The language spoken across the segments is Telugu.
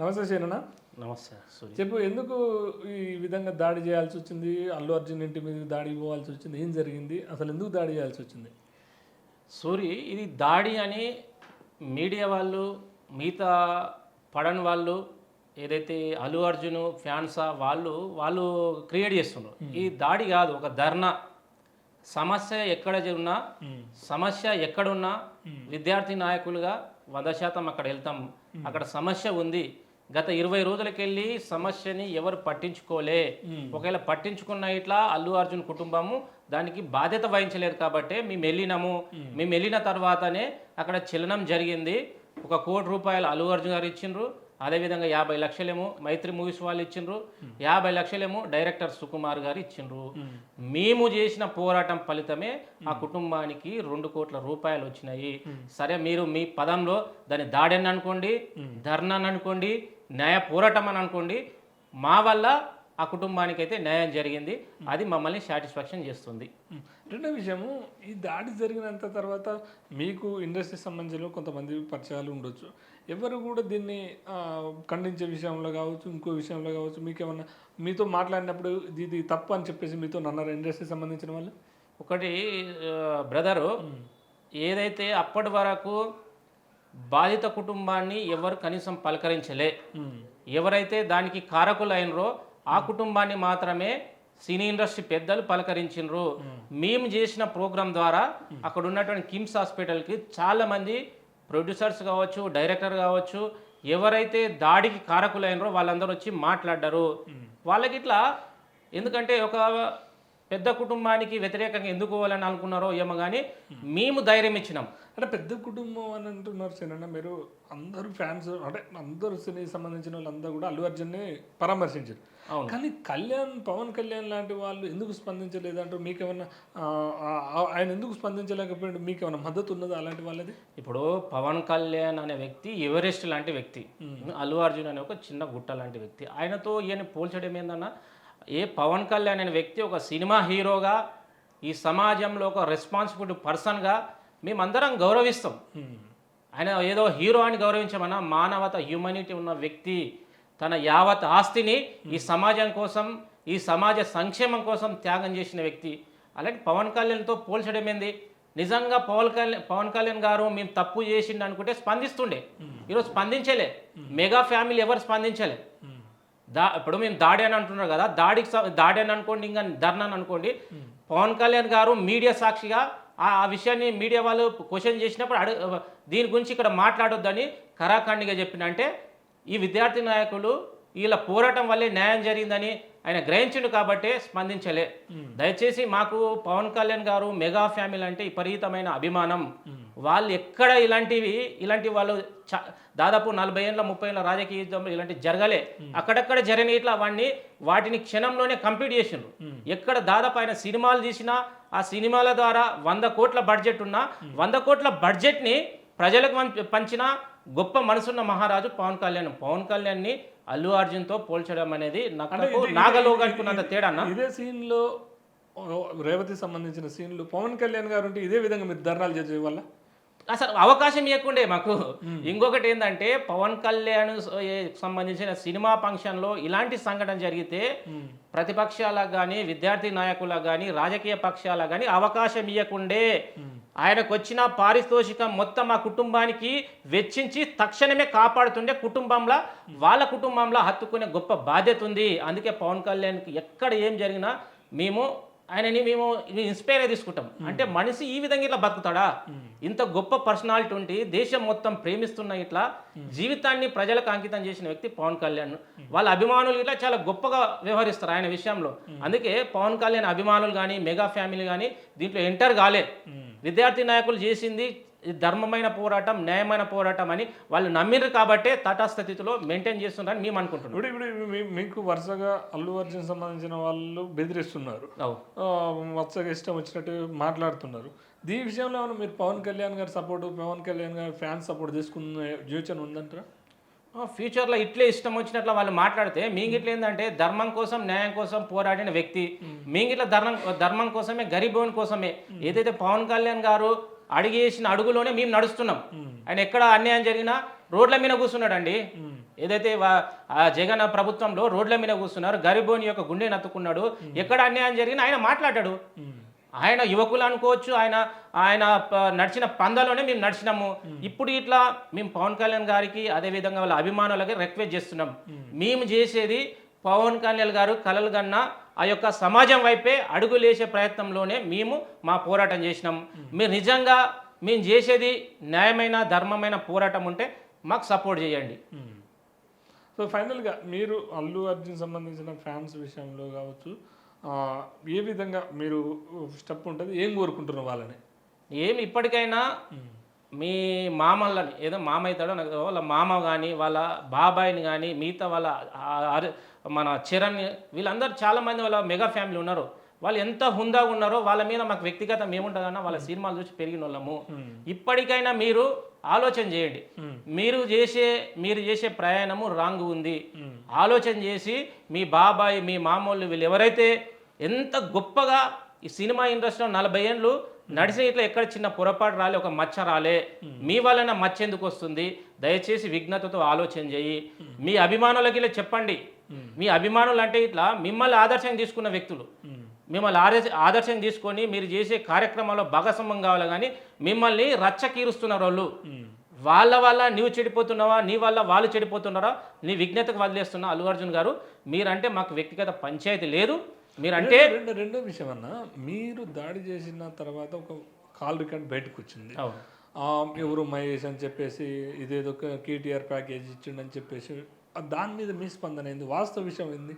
నమస్తే శేనన్న నమస్తే సూర్య చెప్పు ఎందుకు ఈ విధంగా దాడి చేయాల్సి వచ్చింది? అల్లు అర్జున్ ఇంటి మీద దాడికి పోవాల్సి వచ్చింది. ఏం జరిగింది? అసలు ఎందుకు దాడి చేయాల్సి వచ్చింది? సూరి ఇది దాడి అని మీడియా వాళ్ళు మిగతా పడని వాళ్ళు ఏదైతే అల్లు అర్జున్ ఫ్యాన్సా వాళ్ళు వాళ్ళు క్రియేట్ చేస్తున్నారు. ఈ దాడి కాదు ఒక ధర్నా. సమస్య ఎక్కడ ఉన్నా సమస్య ఎక్కడున్నా విద్యార్థి నాయకులుగా వంద శాతం అక్కడ వెళ్తాం. అక్కడ సమస్య ఉంది. గత ఇరవై రోజులకెళ్ళి సమస్యని ఎవరు పట్టించుకోలే. ఒకవేళ పట్టించుకున్న ఇట్లా అల్లు అర్జున్ కుటుంబము దానికి బాధ్యత వహించలేదు కాబట్టి మేము వెళ్ళినాము. మేము. వెళ్ళిన తర్వాతనే అక్కడ చలనం జరిగింది. ఒక కోటి రూపాయలు అల్లు అర్జున్ గారు ఇచ్చిండ్రు. అదేవిధంగా యాభై లక్షలేమో మైత్రి మూవీస్ వాళ్ళు ఇచ్చిండ్రు. యాభై లక్షలేమో డైరెక్టర్ సుకుమార్ గారు ఇచ్చిండ్రు. మేము. చేసిన పోరాటం ఫలితమే ఆ కుటుంబానికి రెండు కోట్ల రూపాయలు వచ్చినాయి. సరే మీరు మీ పదంలో దాన్ని దాడని అనుకోండి ధర్నాన్ని అనుకోండి న్యాయ పోరాటం అని అనుకోండి మా వల్ల ఆ కుటుంబానికి అయితే న్యాయం జరిగింది అది మమ్మల్ని సాటిస్ఫాక్షన్ చేస్తుంది. రెండో విషయము ఈ దాడి జరిగినంత తర్వాత మీకు ఇండస్ట్రీ సంబంధించిన కొంతమంది పరిచయాలు ఉండొచ్చు. ఎవరు కూడా దీన్ని ఖండించే విషయంలో కావచ్చు ఇంకో విషయంలో కావచ్చు మీకు ఏమన్నా మీతో మాట్లాడినప్పుడు ఇది ఇది తప్పు అని చెప్పేసి మీతో అన్నారు ఇండస్ట్రీ సంబంధించిన వాళ్ళు? ఒకటి బ్రదరు ఏదైతే అప్పటి వరకు బాధిత కుటుంబాన్ని ఎవరు కనీసం పలకరించలే. ఎవరైతే దానికి కారకులు అయినరో ఆ కుటుంబాన్ని మాత్రమే సినీ ఇండస్ట్రీ పెద్దలు పలకరించినరు. మేము చేసిన ప్రోగ్రాం ద్వారా అక్కడ ఉన్నటువంటి కిమ్స్ హాస్పిటల్కి చాలా మంది ప్రొడ్యూసర్స్ కావచ్చు డైరెక్టర్ కావచ్చు ఎవరైతే దాడికి కారకులైనరో వాళ్ళందరూ వచ్చి మాట్లాడారు. వాళ్ళకి ఇట్లా ఎందుకంటే ఒక పెద్ద కుటుంబానికి వ్యతిరేకంగా ఎందుకు పోవాలని అనుకున్నారో ఏమో కానీ మేము ధైర్యం ఇచ్చినాం. అంటే పెద్ద కుటుంబం అని అంటున్నారు సేనన్న మీరు అందరూ ఫ్యాన్స్ అంటే అందరూ సినీ సంబంధించిన వాళ్ళందరూ కూడా అల్లు అర్జున్ని పరామర్శించారు. కానీ కళ్యాణ్ పవన్ కళ్యాణ్ లాంటి వాళ్ళు ఎందుకు స్పందించలేదంటూ మీకేమన్నా ఆయన ఎందుకు స్పందించలేకపోయాడు? మీకేమన్నా మద్దతు ఉన్నదా అలాంటి వాళ్ళది? ఇప్పుడు పవన్ కళ్యాణ్ అనే వ్యక్తి ఎవరెస్ట్ లాంటి వ్యక్తి అల్లు అర్జున్ అనే ఒక చిన్న గుట్ట లాంటి వ్యక్తి. ఆయనతో ఈయన పోల్చడం ఏందన్నా ఏ పవన్ కళ్యాణ్ అనే వ్యక్తి ఒక సినిమా హీరోగా ఈ సమాజంలో ఒక రెస్పాన్సిబుల్ పర్సన్గా మేమందరం గౌరవిస్తాం. ఆయన ఏదో హీరో అని గౌరవించమన్నా మానవత హ్యూమనిటీ ఉన్న వ్యక్తి తన యావత్ ఆస్తిని ఈ సమాజం కోసం ఈ సమాజ సంక్షేమం కోసం త్యాగం చేసిన వ్యక్తి. అలాంటి పవన్ కళ్యాణ్తో పోల్చడం ఏంది? నిజంగా పవన్ కళ్యాణ్ పవన్ కళ్యాణ్ గారు మేము తప్పు చేసిండు అనుకుంటే స్పందిస్తుండే. ఈరోజు స్పందించలే. మెగా ఫ్యామిలీ ఎవరు స్పందించలే. దా ఇప్పుడు మేము దాడి అని అంటున్నారు కదా దాడికి దాడి అని అనుకోండి ఇంకా ధర్నా అని అనుకోండి పవన్ కళ్యాణ్ గారు మీడియా సాక్షిగా ఆ విషయాన్ని మీడియా వాళ్ళు క్వశ్చన్ చేసినప్పుడు అడుగు దీని గురించి ఇక్కడ మాట్లాడొద్దని కరాఖండిగా చెప్పిన అంటే ఈ విద్యార్థి నాయకులు వీళ్ళ పోరాటం వల్లే న్యాయం జరిగిందని ఆయన గ్రహించిండు కాబట్టే స్పందించలే. దయచేసి మాకు పవన్ కళ్యాణ్ గారు మెగా ఫ్యామిలీ అంటే విపరీతమైన అభిమానం. వాళ్ళు ఎక్కడ ఇలాంటివి ఇలాంటి వాళ్ళు దాదాపు నలభై ఏళ్ళ ముప్పై ఏళ్ళ రాజకీయ యుద్ధంలో ఇలాంటివి జరగలే. అక్కడక్కడ జరిగిన ఇట్లా వాడిని వాటిని క్షణంలోనే కంప్లీట్ చేసిండ్రు ఎక్కడ దాదాపు ఆయన సినిమాలు తీసినా ఆ సినిమాల ద్వారా వంద కోట్ల బడ్జెట్ ఉన్నా వంద కోట్ల బడ్జెట్ని ప్రజలకు పంచ- పంచిన గొప్ప మనసున్న మహారాజు పవన్ కళ్యాణ్. పవన్ కళ్యాణ్ని అల్లు అర్జున్తో పోల్చడం అనేది నాకు నాగలోగా అనుకున్నంత తేడా అన్న? ఇదే సీన్లో ఓ, రేవతి సంబంధించిన సీన్లు పవన్ కళ్యాణ్ గారు ఉంటే ఇదే విధంగా మీరు ధర్నాలు చేసే వల్ల అసలు అవకాశం ఇవ్వకుండే మాకు. ఇంకొకటి ఏంటంటే పవన్ కళ్యాణ్ సంబంధించిన సినిమా ఫంక్షన్లో ఇలాంటి సంఘటన జరిగితే ప్రతిపక్షాలకు కానీ విద్యార్థి నాయకులకు కానీ రాజకీయ పక్షాలకు కానీ అవకాశం ఇవ్వకుండే ఆయనకు వచ్చిన పారితోషికం మొత్తం ఆ కుటుంబానికి వెచ్చించి తక్షణమే కాపాడుతుండే కుటుంబంలో వాళ్ళ కుటుంబంలో హత్తుకునే గొప్ప బాధ్యత ఉంది. అందుకే పవన్ కళ్యాణ్కి ఎక్కడ ఏం జరిగినా మేము ఆయనని మేము ఇన్స్పైర్ తీసుకుంటాం. అంటే మనిషి ఈ విధంగా ఇట్లా బతుకుతాడా? ఇంత గొప్ప పర్సనాలిటీ ఉండి దేశం మొత్తం ప్రేమిస్తున్న ఇట్లా జీవితాన్ని ప్రజలకు అంకితం చేసిన వ్యక్తి పవన్ కళ్యాణ్. వాళ్ళ అభిమానులు ఇట్లా చాలా గొప్పగా వ్యవహరిస్తారు ఆయన విషయంలో. అందుకే పవన్ కళ్యాణ్ అభిమానులు కానీ మెగా ఫ్యామిలీ కానీ దీంట్లో ఎంటర్ కాలే. విద్యార్థి నాయకులు చేసింది ధర్మమైన పోరాటం న్యాయమైన పోరాటం అని వాళ్ళు నమ్మిరు కాబట్టే తటస్థ స్థితిలో మెయింటైన్ చేస్తున్నారని మేము అనుకుంటున్నాం. ఇప్పుడు ఇప్పుడు మీకు వరుసగా అల్లు అర్జున్ సంబంధించిన వాళ్ళు బెదిరిస్తున్నారు. వరుసగా ఇష్టం వచ్చినట్టు మాట్లాడుతున్నారు. దీని విషయంలో మీరు పవన్ కళ్యాణ్ గారి సపోర్ట్ పవన్ కళ్యాణ్ గారి ఫ్యాన్స్ సపోర్ట్ తీసుకున్న యోచన ఉందంటారా? ఫ్యూచర్లో ఇట్లే ఇష్టం వచ్చినట్లు వాళ్ళు మాట్లాడితే మీగిట్ల ఏంటంటే ధర్మం కోసం న్యాయం కోసం పోరాడిన వ్యక్తి. మీగిట్ల ధర్మం ధర్మం కోసమే గరీబోని కోసమే. ఏదైతే పవన్ కళ్యాణ్ గారు అడిగేసిన అడుగులోనే మేము నడుస్తున్నాం. ఆయన ఎక్కడ అన్యాయం జరిగినా రోడ్ల మీద కూర్చున్నాడండి. ఏదైతే జగన్ ప్రభుత్వంలో రోడ్ల మీద కూర్చున్నారు గరిబోని యొక్క గుండె నత్తుకున్నాడు. ఎక్కడ అన్యాయం జరిగినా ఆయన మాట్లాడాడు. ఆయన యువకులు అనుకోవచ్చు ఆయన ఆయన నడిచిన పందాలోనే మేము నడిచినాము. ఇప్పుడు ఇట్లా మేము పవన్ కళ్యాణ్ గారికి అదేవిధంగా వాళ్ళ అభిమానులకి రిక్వెస్ట్ చేస్తున్నాం. మేము. చేసేది పవన్ కళ్యాణ్ గారు కలలు కన్నా ఆ యొక్క సమాజం వైపే అడుగులేసే ప్రయత్నంలోనే మేము మా పోరాటం చేసినాం. మీరు నిజంగా మేము చేసేది న్యాయమైన ధర్మమైన పోరాటం ఉంటే మాకు సపోర్ట్ చేయండి. సో ఫైనల్గా మీరు అల్లు అర్జున్ సంబంధించిన ఫ్యాన్స్ విషయంలో కావచ్చు ఏ విధంగా మీరు స్టెప్ ఉంటుంది? ఏం కోరుకుంటున్నారు వాళ్ళని? ఏమి ఇప్పటికైనా మీ మామల్ని ఏదో మామ అవుతాడో నాకు. వాళ్ళ మామ కానీ వాళ్ళ బాబాయిని కానీ మిగతా వాళ్ళ మన చరణ్ వీళ్ళందరూ చాలా మంది వాళ్ళ మెగా ఫ్యామిలీ ఉన్నారు. వాళ్ళు ఎంత హుందాగా ఉన్నారో వాళ్ళ మీద మాకు వ్యక్తిగతం ఏముంటుందన్న వాళ్ళ సినిమాలు చూసి పెరిగిన వాళ్ళము ఇప్పటికైనా మీరు ఆలోచన చేయండి. మీరు చేసే మీరు చేసే ప్రయాణము రాంగ్ ఉంది. ఆలోచన చేసి మీ బాబాయ్ మీ మామూలు వీళ్ళు ఎవరైతే ఎంత గొప్పగా ఈ సినిమా ఇండస్ట్రీలో నలభై ఏళ్ళు నడిచిన ఇట్లా ఎక్కడ చిన్న పొరపాటు రాలే ఒక మచ్చ రాలే. మీ వలన మచ్చ ఎందుకు వస్తుంది? దయచేసి విఘ్నతతో ఆలోచన చేయి. మీ అభిమానులకి చెప్పండి. మీ అభిమానులు అంటే ఇట్లా మిమ్మల్ని ఆదర్శం తీసుకున్న వ్యక్తులు. మిమ్మల్ని ఆదర్శ ఆదర్శం తీసుకొని మీరు చేసే కార్యక్రమాల్లో భాగస్వామ్యం కావాలి కానీ మిమ్మల్ని రచ్చకీరుస్తున్నారు వాళ్ళు. వాళ్ళ వల్ల నీవు చెడిపోతున్నావా? నీ వల్ల వాళ్ళు చెడిపోతున్నారా? నీ విజ్ఞతకు వదిలేస్తున్నా అల్లు అర్జున్ గారు మీరంటే మాకు వ్యక్తిగత పంచాయతీ లేదు. మీరంటే రెండో రెండో విషయం అన్న మీరు దాడి చేసిన తర్వాత ఒక కాల్ రికార్డ్ బయటకు వచ్చింది. ఎవరు మహేష్ అని చెప్పేసి ఇదేదో కేటీఆర్ ప్యాకేజ్ ఇచ్చిండని చెప్పేసి దాని మీద మీ స్పందన ఏంది? వాస్తవ విషయం ఏంది?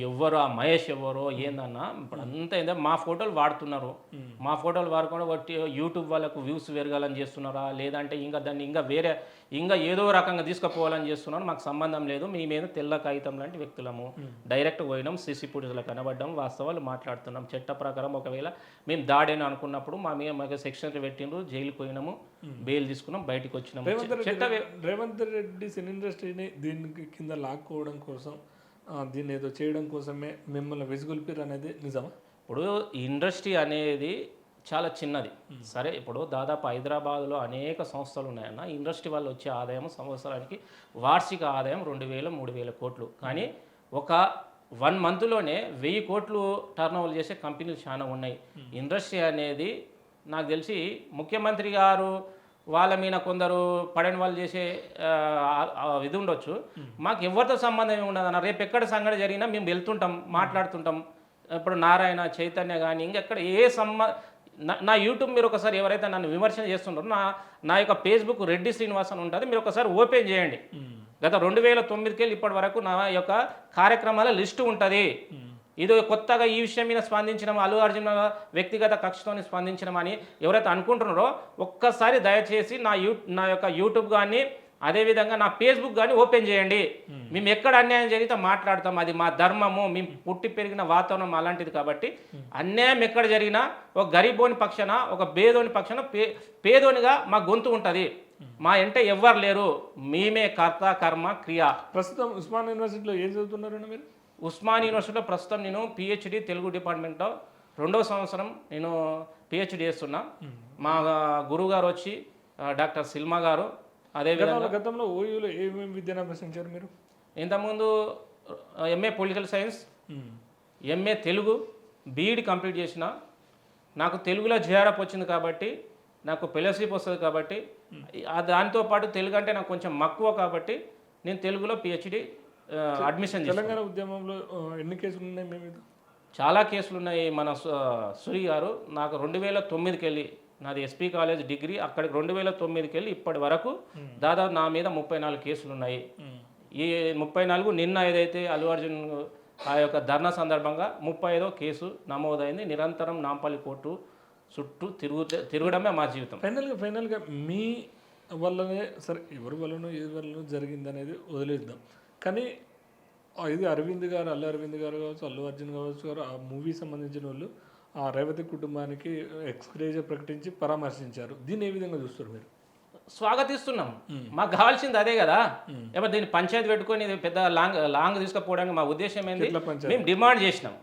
ఎవరు ఆ మహేష్ ఎవరో ఏందన్నా ఇప్పుడు అంతా ఏందో మా ఫోటోలు వాడుతున్నారు. మా ఫోటోలు వాడుకుండా బట్టి యూట్యూబ్ వాళ్ళకు వ్యూస్ పెరగాలని చేస్తున్నారా? లేదంటే ఇంకా దాన్ని ఇంకా వేరే ఇంకా ఏదో రకంగా తీసుకుపోవాలని చేస్తున్నారు మాకు సంబంధం లేదు. మీ మీద తెల్ల కాగితం లాంటి వ్యక్తులము. డైరెక్ట్ పోయినాం సిసి పురుషులు కనబడ్డాం వాస్తవాలు మాట్లాడుతున్నాం. చట్ట ప్రకారం ఒకవేళ మేము దాడని అనుకున్నప్పుడు మా మీద మాకు సెక్షన్ పెట్టిండ్రు జైలుకి పోయినాము. బెయిల్ తీసుకున్నాం బయటికి వచ్చినాము రేవంత్ చట్ట రెడ్డి రేవంత్ రెడ్డి సినీ ఇండస్ట్రీని దీనికి కింద లాక్కోవడం కోసం దీన్ని ఏదో చేయడం కోసమే మిమ్మల్ని విసుగొల్పిరు అనేది నిజమా? ఇప్పుడు ఇండస్ట్రీ అనేది చాలా చిన్నది. సరే ఇప్పుడు దాదాపు హైదరాబాద్లో అనేక సంస్థలు ఉన్నాయన్న ఇండస్ట్రీ వల్ల వచ్చే ఆదాయం సంవత్సరానికి వార్షిక ఆదాయం రెండు వేల మూడు వేల కోట్లు. కానీ ఒక వన్ మంత్లోనే వెయ్యి కోట్లు టర్న్ ఓవర్ చేసే కంపెనీలు చాలా ఉన్నాయి. ఇండస్ట్రీ అనేది నాకు తెలిసి ముఖ్యమంత్రి గారు వాళ్ళ మీద కొందరు పడని వాళ్ళు చేసే ఇది ఉండొచ్చు. మాకు ఎవరితో సంబంధం ఏమి ఉండదు అన్న రేపు ఎక్కడ సంఘటన జరిగినా మేము వెళ్తుంటాం మాట్లాడుతుంటాం. ఇప్పుడు నారాయణ చైతన్య కానీ ఇంకెక్కడ ఏ సంబ నా- నా యూట్యూబ్ మీరు ఒకసారి ఎవరైతే నన్ను విమర్శన చేస్తుంటారో నా నా యొక్క ఫేస్బుక్ రెడ్డి శ్రీనివాస్ అని ఉంటుంది మీరు ఒకసారి ఓపెన్ చేయండి. గత రెండు వేల తొమ్మిదికి వెళ్ళి ఇప్పటి వరకు నా యొక్క కార్యక్రమాల లిస్టు ఉంటుంది. ఇది కొత్తగా ఈ విషయం మీద స్పందించడం అల్లు అర్జున్ వ్యక్తిగత కక్షతోని స్పందించడం అని ఎవరైతే అనుకుంటున్నారో ఒక్కసారి దయచేసి నా యూ నా యొక్క యూట్యూబ్ కానీ అదేవిధంగా నా ఫేస్బుక్ కానీ ఓపెన్ చేయండి. మేము. ఎక్కడ అన్యాయం జరిగితే మాట్లాడతాం. అది మా ధర్మము మేము పుట్టి పెరిగిన వాతావరణం అలాంటిది కాబట్టి అన్యాయం ఎక్కడ జరిగినా ఒక గరీబోని పక్షాన ఒక పేదోని పక్షాన పే పేదోనిగా మా గొంతు ఉంటుంది. మా ఎంటే ఎవ్వరు లేరు. మేమే కర్త కర్మ క్రియ. ప్రస్తుతం ఉస్మాన్ యూనివర్సిటీలో ఏం చదువుతున్నారండి మీరు? ఉస్మాన్ యూనివర్సిటీలో ప్రస్తుతం నేను పిహెచ్డి తెలుగు డిపార్ట్మెంట్లో రెండవ సంవత్సరం నేను పిహెచ్డి చేస్తున్నా. మా గురువు గారు వచ్చి డాక్టర్ సిల్మా గారు అదేవిధంగా గతంలో గతంలో ఓయూలో ఏమేమి విద్యను అభ్యసించారు మీరు? ఇంతకుముందు MA political science MA Telugu BEd complete చేసిన. నాకు తెలుగులో జేఆర్ఎఫ్ వచ్చింది కాబట్టి నాకు ఫెలోషిప్ వస్తుంది కాబట్టి దాంతో పాటు తెలుగు అంటే నాకు కొంచెం మక్కువ కాబట్టి నేను తెలుగులో పిహెచ్డి అడ్మిషన్ తెలంగాణ ఉద్యమంలో ఎన్ని కేసులు ఉన్నాయి మీ మీద? చాలా కేసులు ఉన్నాయి మన సురి గారు నాకు రెండు వేల తొమ్మిదికి వెళ్ళి నాది ఎస్పీ కాలేజ్ డిగ్రీ. అక్కడికి రెండు వేల తొమ్మిదికి వెళ్ళి ఇప్పటి వరకు దాదాపు నా మీద ముప్పై నాలుగు కేసులు ఉన్నాయి ఈ ముప్పై నాలుగు నిన్న ఏదైతే అల్లు అర్జున్ ఆ యొక్క ధర్నా సందర్భంగా ముప్పై ఐదో కేసు నమోదైంది. నిరంతరం నాంపల్లి కోర్టు చుట్టూ తిరుగు తిరగడమే మా జీవితం. ఫైనల్గా ఫైనల్గా మీ వల్లనే సరే ఎవరి వల్లనో ఏ వల్లనో జరిగింది అనేది వదిలేద్దాం. కానీ ఇది అరవింద్ గారు అల్లు అరవింద్ గారు కావచ్చు అల్లు అర్జున్ కావచ్చు గారు ఆ మూవీ సంబంధించిన వాళ్ళు ఆ రేవతి కుటుంబానికి ఎక్స్గ్రేజర్ ప్రకటించి పరామర్శించారు. దీన్ని ఏ విధంగా చూస్తారు మీరు? స్వాగతిస్తున్నాం. మాకు కావాల్సింది అదే కదా. ఎవరు దీన్ని పంచాయతీ పెట్టుకొని పెద్ద లాంగ్ లాంగ్ తీసుకుపోవడానికి మా ఉద్దేశం ఏంది? మేము డిమాండ్ చేసినాం.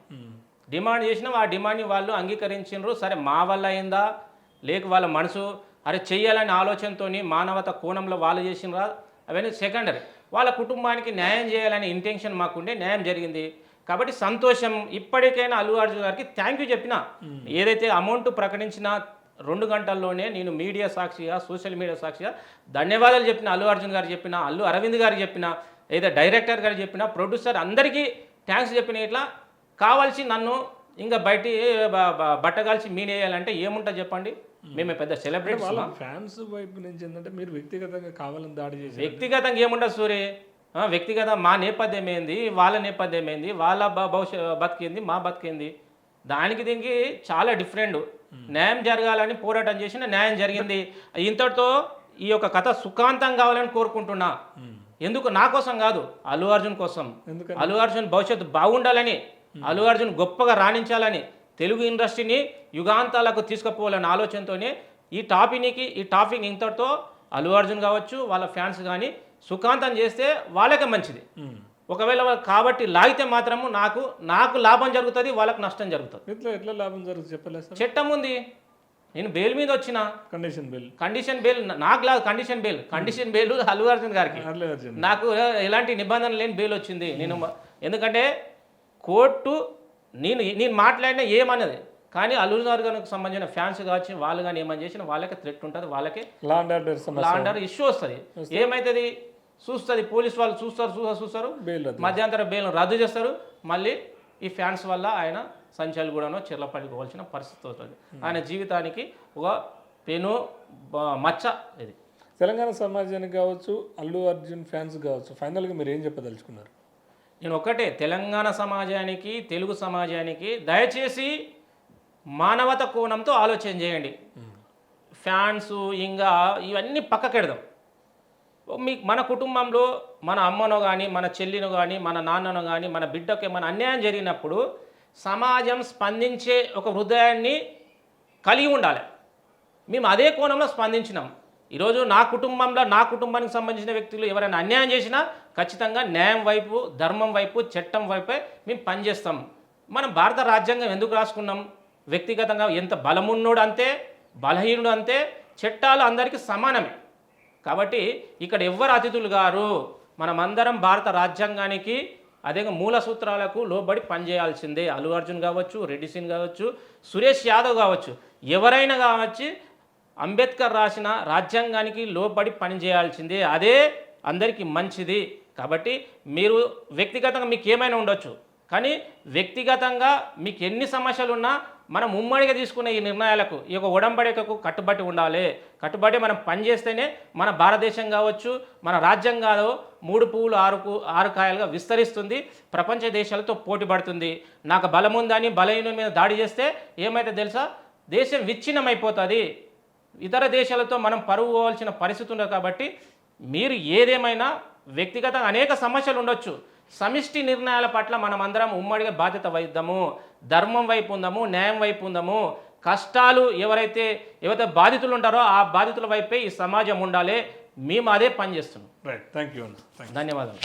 డిమాండ్ చేసినాం. ఆ డిమాండ్ని వాళ్ళు అంగీకరించారు సరే మా వల్ల అయిందా? లేక వాళ్ళ మనసు? అరే చెయ్యాలనే ఆలోచనతోని మానవత కోణంలో వాళ్ళు చేసినరా అవన్నీ సెకండరీ వాళ్ళ కుటుంబానికి న్యాయం చేయాలనే ఇంటెన్షన్ మాకుండే న్యాయం జరిగింది. కాబట్టి సంతోషం ఇప్పటికైనా అల్లు అర్జున్ గారికి థ్యాంక్ యూ చెప్పిన ఏదైతే అమౌంట్ ప్రకటించిన రెండు గంటల్లోనే నేను మీడియా సాక్షిగా సోషల్ మీడియా సాక్షిగా ధన్యవాదాలు చెప్పిన అల్లు అర్జున్ గారు చెప్పిన అల్లు అరవింద్ గారికి చెప్పిన ఏదో డైరెక్టర్ గారు చెప్పిన ప్రొడ్యూసర్ అందరికీ థ్యాంక్స్ చెప్పిన ఇట్లా కావాల్సి నన్ను ఇంకా బయట బట్టగాల్చి మీనేయాలంటే ఏముంటుంది చెప్పండి? మేము. పెద్ద సెలబ్రిటీస్ వాళ్ళ ఫ్యాన్స్ వైపు నుంచి ఏంటంటే మీరు వ్యక్తిగతంగా కావాలని దాడి చేసి వ్యక్తిగతంగా ఏముండదు సూరి. వ్యక్తిగత మా నేపథ్యం ఏంది? వాళ్ళ నేపథ్యం ఏంది? వాళ్ళ భవిష్య బతికింది? మా బతికింది? దానికి దీనికి చాలా డిఫరెంట్ న్యాయం జరగాలని పోరాటం చేసిన న్యాయం జరిగింది. ఇంతటితో ఈ యొక్క కథ సుఖాంతం కావాలని కోరుకుంటున్నా. ఎందుకు? నా కోసం కాదు. అల్లు అర్జున్ కోసం. అల్లు అర్జున్ భవిష్యత్తు బాగుండాలని అల్లు అర్జున్ గొప్పగా రాణించాలని తెలుగు ఇండస్ట్రీని యుగాంతాలకు తీసుకుపోవాలనే ఆలోచనతోనే ఈ టాపిక్కి ఈ టాపిక్ ఇంతటితో అల్లు అర్జున్ కావచ్చు వాళ్ళ ఫ్యాన్స్ కానీ సుఖాంతం చేస్తే వాళ్ళకే మంచిది. ఒకవేళ వాళ్ళు కాబట్టి లాగితే మాత్రము నాకు నాకు లాభం జరుగుతుంది వాళ్ళకి నష్టం జరుగుతుంది. ఇట్లా ఎట్లా లాభం జరుగుతుంది చెప్పలేదు చట్టం ఉంది. నేను బెయిల్ మీద వచ్చిన. కండిషన్ బిల్ కండిషన్ బెయిల్ నాకు లేదు condition bail. Condition bail Allu Arjun గారికి. నాకు ఎలాంటి నిబంధన లేని బెయిల్ వచ్చింది. నేను ఎందుకంటే కోర్టు నేను నేను మాట్లాడిన ఏమన్నది? కానీ అల్లు అర్జున్కి సంబంధించిన ఫ్యాన్స్ కావచ్చు వాళ్ళు కానీ ఏమని చేసిన వాళ్ళకే థ్రెట్ ఉంటుంది వాళ్ళకే లాండర్ ఇష్యూ వస్తుంది. ఏమవుతుంది చూస్తుంది పోలీస్ వాళ్ళు చూస్తారు చూస్తారు చూస్తారు. మధ్యంతర బెయిల్ రద్దు చేస్తారు. మళ్ళీ ఈ ఫ్యాన్స్ వల్ల ఆయన సంచాలు కూడాను చెర్లపడిపోవాల్సిన పరిస్థితి అవుతుంది ఆయన జీవితానికి ఒక పెను మచ్చ ఇది. తెలంగాణ సమాజానికి కావచ్చు అల్లు అర్జున్ ఫ్యాన్స్ కావచ్చు ఫైనల్గా మీరు ఏం చెప్పదలుచుకున్నారు? నేను ఒకటే తెలంగాణ సమాజానికి తెలుగు సమాజానికి దయచేసి మానవత కోణంతో ఆలోచన చేయండి. ఫ్యాన్స్ ఇంకా ఇవన్నీ పక్కకెడదాం. మీ మన కుటుంబంలో మన అమ్మను కానీ మన చెల్లినో కానీ మన నాన్నను కానీ మన బిడ్డకి ఏమైనా అన్యాయం జరిగినప్పుడు సమాజం స్పందించే ఒక హృదయాన్ని కలిగి ఉండాలి. మేము అదే కోణంలో స్పందించినాం. ఈరోజు నా కుటుంబంలో నా కుటుంబానికి సంబంధించిన వ్యక్తులు ఎవరైనా అన్యాయం చేసినా ఖచ్చితంగా న్యాయం వైపు ధర్మం వైపు చట్టం వైపే మేము పనిచేస్తాం. మనం భారత రాజ్యాంగం ఎందుకు రాసుకున్నాం? వ్యక్తిగతంగా ఎంత బలమున్నోడు అంతే బలహీనుడు అంతే చట్టాలు అందరికీ సమానమే. కాబట్టి ఇక్కడ ఎవరు అతిథులు గారు మనమందరం భారత రాజ్యాంగానికి అదే మూల సూత్రాలకు లోబడి పనిచేయాల్సిందే. అల్లు అర్జున్ కావచ్చు రెడ్డి సింగ్ కావచ్చు సురేష్ యాదవ్ కావచ్చు. ఎవరైనా కావచ్చు అంబేద్కర్ రాసిన రాజ్యాంగానికి లోబడి పనిచేయాల్సిందే. అదే అందరికీ మంచిది. కాబట్టి మీరు వ్యక్తిగతంగా మీకు ఏమైనా ఉండొచ్చు. కానీ వ్యక్తిగతంగా మీకు ఎన్ని సమస్యలు ఉన్నా మనం ఉమ్మడిగా తీసుకునే ఈ నిర్ణయాలకు ఈ యొక్క ఒడంబడికకు కట్టుబడి ఉండాలి. కట్టుబడి మనం పనిచేస్తేనే మన భారతదేశం కావచ్చు మన రాజ్యం కాదు మూడు పువ్వులు ఆరుకు ఆరు కాయలుగా విస్తరిస్తుంది ప్రపంచ దేశాలతో పోటీ పడుతుంది. నాకు బలం ఉందని బలహీన మీద దాడి చేస్తే ఏమైతే తెలుసా? దేశం విచ్ఛిన్నమైపోతుంది. ఇతర దేశాలతో మనం పరువు పోవాల్సిన పరిస్థితి ఉండదు కాబట్టి మీరు ఏదేమైనా వ్యక్తిగతంగా అనేక సమస్యలు ఉండొచ్చు. సమిష్టి నిర్ణయాల పట్ల మనం అందరం ఉమ్మడిగా బాధ్యత వహిద్దాము. ధర్మం వైపు ఉందాము న్యాయం వైపు ఉందాము. కష్టాలు ఎవరైతే ఎవరైతే బాధితులు ఉంటారో ఆ బాధితుల వైపే ఈ సమాజం ఉండాలి. మేము అదే పనిచేస్తున్నాం రైట్ థ్యాంక్ యూ అన్న థ్యాంక్ ధన్యవాదాలు.